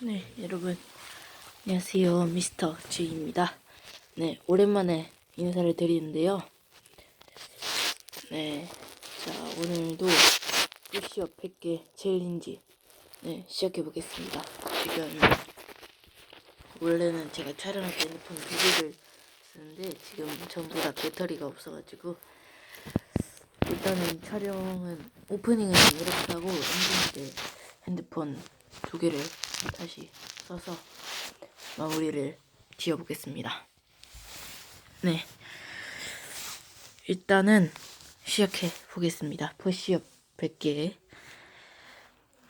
네, 여러분. 안녕하세요. 미스터 G입니다. 네, 오랜만에 인사를 드리는데요. 네, 자, 오늘도 푸시업 100개 챌린지, 네, 시작해보겠습니다. 지금, 원래는 제가 촬영할 때 핸드폰 두 개를 쓰는데, 지금 전부 다 배터리가 없어가지고, 일단은 촬영은, 오프닝은 이렇게 하고, 엔딩 때 핸드폰 두 개를 다시 써서 마무리를 지어보겠습니다. 네. 일단은 시작해 보겠습니다. 푸시업 100개.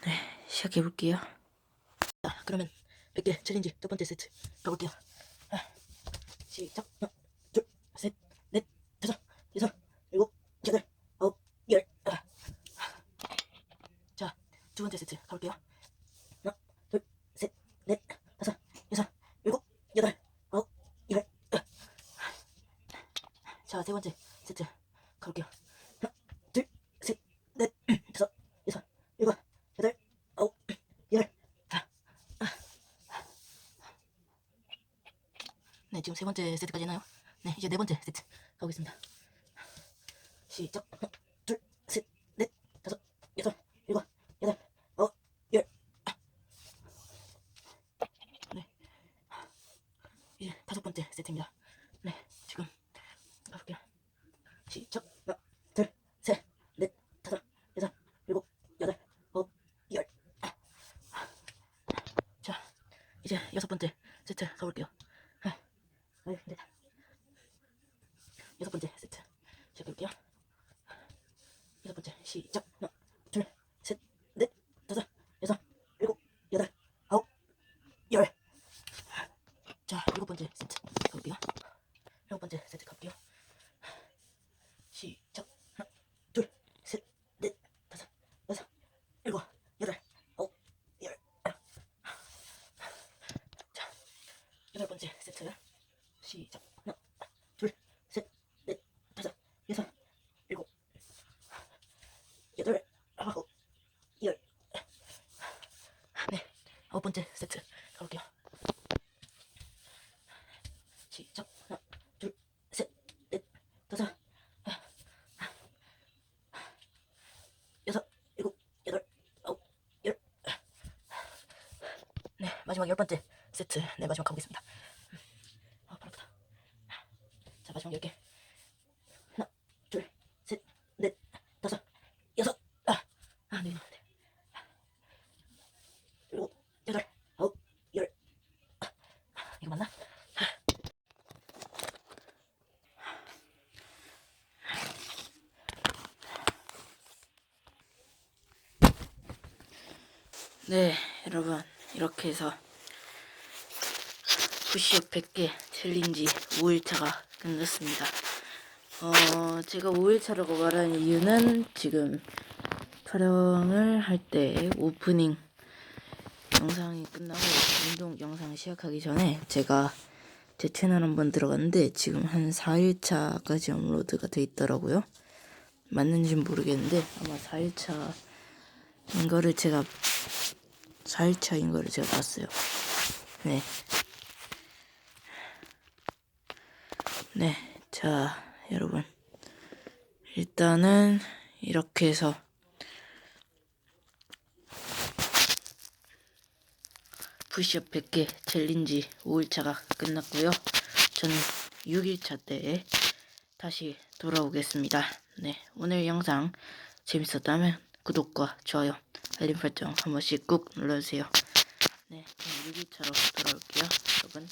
네, 시작해 볼게요. 자, 그러면 100개 챌린지 첫 번째 세트 가볼게요. 아, 시작. 하나, 둘, 셋, 넷, 다섯, 여섯, 일곱, 여덟, 아홉, 열. 아. 자, 두 번째 세트 가볼게요. 하나, 둘, 셋, 넷, 다섯, 여섯, 일곱, 여덟, 아홉, 열. 아. 자, 세 번째 세트 가볼게요. 하나, 둘, 셋, 넷, 다섯, 여섯, 일곱, 여덟, 아홉, 열. 아. 아. 네, 지금 세 번째 세트까지 했나요? 네, 이제 네 번째 세트 가보겠습니다. 시작. 둘, 셋, 넷, 다섯, 여섯, 일곱, 여덟, 아홉, 열. 네. 이제 다섯 번째 세트입니다. 네, 지금 가볼게요. 시작. 이제 여섯 번째 세트 가볼게요. 힘들다. 여섯 번째 세트 시작해볼게요. 여섯 번째 시작. 하나, 둘, 셋, 넷, 다섯, 여섯, 일곱, 여덟, 아홉, 열. 자, 일곱 번째 세트 가볼게요. 일곱 번째 세트 가볼게요. 시작. 하나, 둘, 셋, 넷, 다섯, 여섯, 일곱, 여덟, 아홉, 열. 자, 여덟 번째 세트 시작. 하나, 둘, 셋, 넷, 다섯, 여섯, 일곱, 여덟, 아홉, 열. 네, 아홉 번째 세트 가볼게요. 시작. 하나, 둘, 셋, 넷, 다섯, 여섯, 일곱, 여덟, 아홉, 열. 네, 마지막 열 번째 세트. 네, 마지막 가보겠습니다. 아, 발 아프다. 자, 마지막 열 개. 하나, 둘, 셋, 넷, 다섯, 여섯. 아, 아, 네, 네. 일곱, 여덟, 아홉, 열. 아, 이거 맞나? 네, 여러분 이렇게 해서 푸시업 100개 챌린지 5일차가 끝났습니다. 어, 제가 5일차라고 말하는 이유는 지금 촬영을 할 때 오프닝 영상이 끝나고 운동 영상 시작하기 전에 제가 제 채널 한번 들어갔는데 지금 한 4일차까지 업로드가 돼 있더라고요. 맞는지는 모르겠는데 아마 4일차인 거를 제가 4일차인 거를 제가 봤어요. 네. 네. 자, 여러분. 일단은 이렇게 해서 푸시업 100개 챌린지 5일차가 끝났고요. 저는 6일차 때 다시 돌아오겠습니다. 네, 오늘 영상 재밌었다면 구독과 좋아요, 알림 설정 한 번씩 꾹 눌러주세요. 네, 그럼 6일차로 돌아올게요. 여러분,